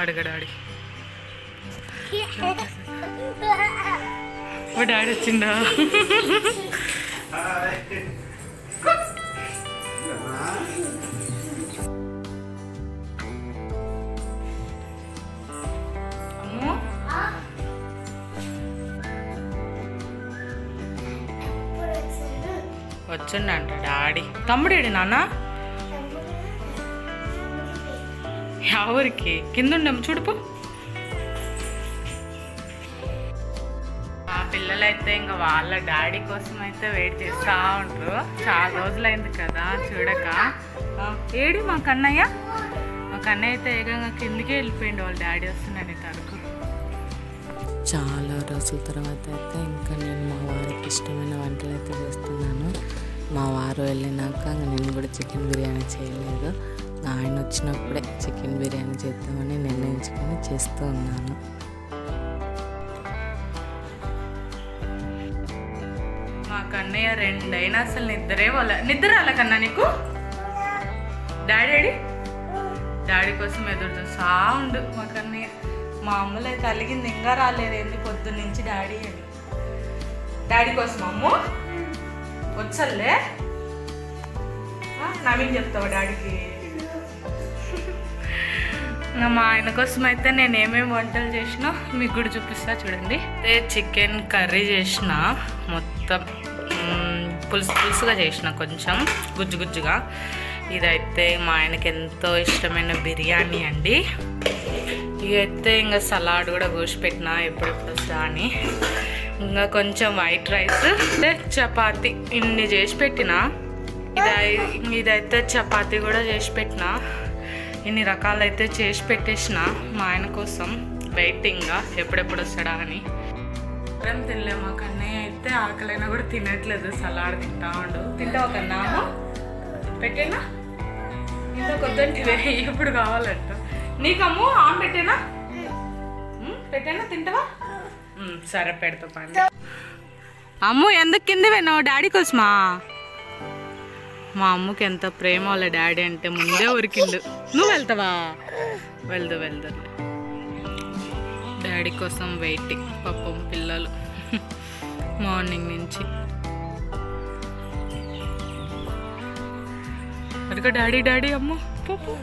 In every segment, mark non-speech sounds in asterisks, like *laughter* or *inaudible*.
అడగడు ఓ డాడీ వచ్చిందా వచ్చిండ వచ్చిండంట డాడీ. తమ్ముడేడి నాన్న? షవర్కి కింద ఉండేమో చూడుపు ఆ పిల్లలైతే ఇంకా వాళ్ళ డాడీ కోసం అయితే వెయిట్ చేస్తూ ఉంటారు చాలా రోజులైంది కదా చూడక. ఏడు ఏడి మా కన్నయ్య? మా కన్నయ్య అయితే ఏకంగా కిందకే వెళ్ళిపోయింది వాళ్ళ డాడీ వస్తున్నాను తరకు. చాలా రోజుల తర్వాత అయితే ఇంకా నేను మా వారికి ఇష్టమైన వంటలు అయితే చేస్తున్నాను. మా వారు వెళ్ళినాక నేను కూడా చికెన్ బిర్యానీ చేయలేదు. ఆయన వచ్చినప్పుడే చికెన్ బిర్యానీ చేద్దామని నిర్ణయించుకొని చేస్తూ ఉన్నాను. మా కన్నయ్య రెండైనా అసలు నిద్రే వాళ్ళ నిద్ర రాలే కన్నా నీకు? డాడీ డాడీ కోసం ఎదురు చూసా ఉండు మా కన్నయ్య మా అమ్మలు అయితే ఇంకా రాలేదు ఏంది పొద్దున్న నుంచి డాడీ అని. డాడీ కోసం అమ్ము వచ్చల్లే. నవీన్ చెప్తావా డాడీకి? ఇంకా మా ఆయన కోసం అయితే నేను ఏమేమి వంటలు చేసినా మీకు కూడా చూపిస్తా చూడండి. అయితే చికెన్ కర్రీ చేసిన మొత్తం పులుసు పులుసుగా చేసిన కొంచెం గుజ్జు గుజ్జుగా. ఇదైతే మా ఆయనకి ఎంతో ఇష్టమైన బిర్యానీ అండి. ఇదైతే ఇంకా సలాడ్ కూడా కోసి పెట్టిన ఎప్పుడెప్పుడు వస్తా అని. ఇంకా కొంచెం వైట్ రైస్ అంటే చపాతి ఇన్ని చేసి పెట్టిన. ఇది ఇదైతే చపాతి కూడా చేసి పెట్టిన. ఇన్ని రకాలైతే చేసి పెట్టేసిన మా ఆయన కోసం వెయిటింగ్గా ఎప్పుడెప్పుడు వస్తాడా అని. ఏం తినలే మా కన్నయ్య అయితే ఆకలైనా కూడా తినట్లేదు సలాడ్ తింటా ఉండు. తింటావా కన్నా? పెట్టేనా? ఇంత కొద్దంటివే ఇప్పుడు కావాలంట. నీకమ్ము ఆన్ పెట్టేనా? పెట్టేనా? తింటావా? సరే పెడతా పండి అమ్ము ఎందుకు కింద పోయినావు డాడీ కోసమా? మా అమ్మకి ఎంత ప్రేమ వాళ్ళ డాడీ అంటే ముందే ఉరికిండు. నువ్వు వెళ్తావా? వెళ్దు వెళ్దు. డాడీ కోసం వెయిటింగ్ పాపం పిల్లలు. మార్నింగ్ నుంచి. అడగ డాడీ డాడీ అమ్మ. పాపు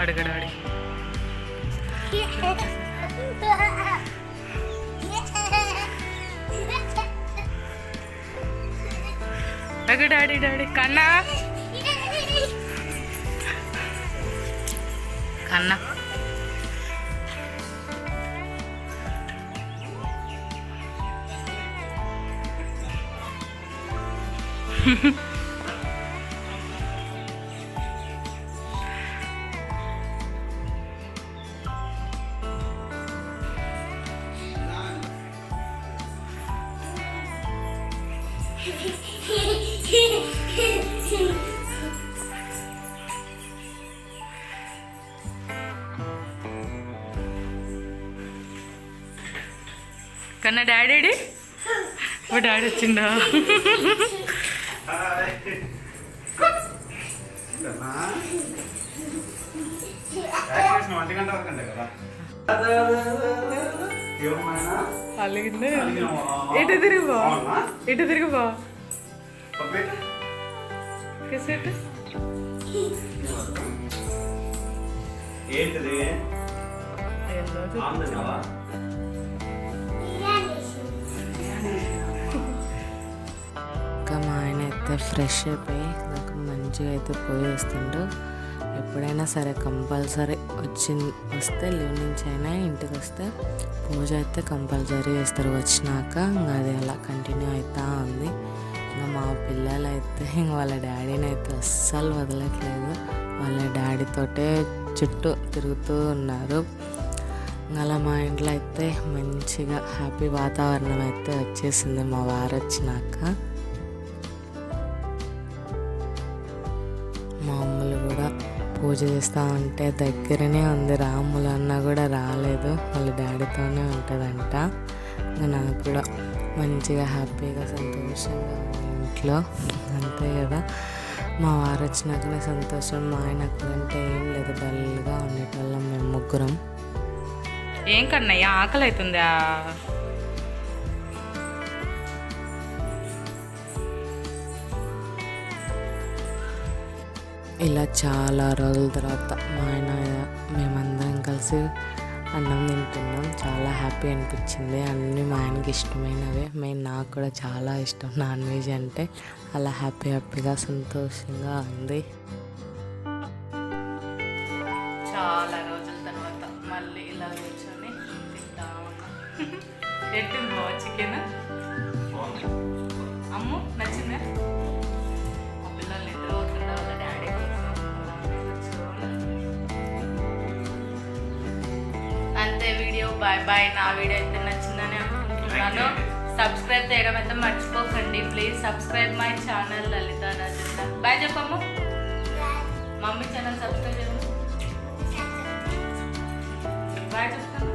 అడగ డాడీ. *laughs* అడగ డాడీ డాడీ కన్నా కన్నా కన్నా డాడీ ఓ డాడీ వచ్చిందా కదా ఏమైనా అలిగిందే ఇటు ఇటు తిరిగిపో కిసేటు ఏంటిది? ఇంకా మా ఆయన అయితే ఫ్రెష్ అయిపోయి నాకు మంచిగా అయితే పోయి వస్తుండు. ఎప్పుడైనా సరే కంపల్సరీ వచ్చి వస్తే లీవ్ నుంచి అయినా ఇంటికి వస్తే పూజ అయితే కంపల్సరీ చేస్తారు. వచ్చినాక ఇంకా అది అలా కంటిన్యూ అవుతా ఉంది పిల్లలైతే పిల్లలు అయితే ఇంక వాళ్ళ డాడీని అయితే అస్సలు వదలట్లేదు. వాళ్ళ డాడీతోటే చుట్టూ తిరుగుతూ ఉన్నారు. అలా మా ఇంట్లో అయితే మంచిగా హ్యాపీ వాతావరణం అయితే వచ్చేసింది మా వారు వచ్చినాక. మా అమ్మలు కూడా పూజ చేస్తూ ఉంటే దగ్గరనే ఉంది. రాములు అన్న కూడా రాలేదు. వాళ్ళ డాడీతోనే ఉంటుందంట. నాకు కూడా మంచిగా హ్యాపీగా సంతోషంగా ఉంది. ఇంట్లో అంతే కదా. మా వారు వచ్చినాకనే సంతోషం మా ఆయన అక్కడంటే ఏం లేదు డల్గా ఉండేటోళ్ళం మేము ముగ్గురం. ఏం కన్నయ్య? ఆకలి అవుతుందా ఇలా చాలా రోజుల తర్వాత మా ఆయన మేమందరం కలిసి అన్నం తింటున్నాం. చాలా హ్యాపీ అనిపించింది. అన్నీ మా ఆయనకి ఇష్టమైనవే. మెయిన్ నాకు కూడా చాలా ఇష్టం నాన్ వెజ్ అంటే. అలా హ్యాపీ హ్యాపీగా సంతోషంగా ఉంది. చాలా రోజుల తర్వాత మళ్ళీ ఇలా కూర్చొని తింటా ఉన్నా. *laughs* ఎట్టింది బావ చికెన్? అమ్ము నచ్చిందా? అంతే వీడియో బాయ్ బాయ్ నా వీడియో అయితే నచ్చిందని అనుకుంటున్నాను. సబ్స్క్రైబ్ చేయడం అయితే మర్చిపోకండి. Please subscribe my channel Lalitha Rajendra bye చెప్పమ్మ. మమ్మీ ఛానల్ సబ్స్క్రైబ్ చేయడం బాయ్ చెప్తాను.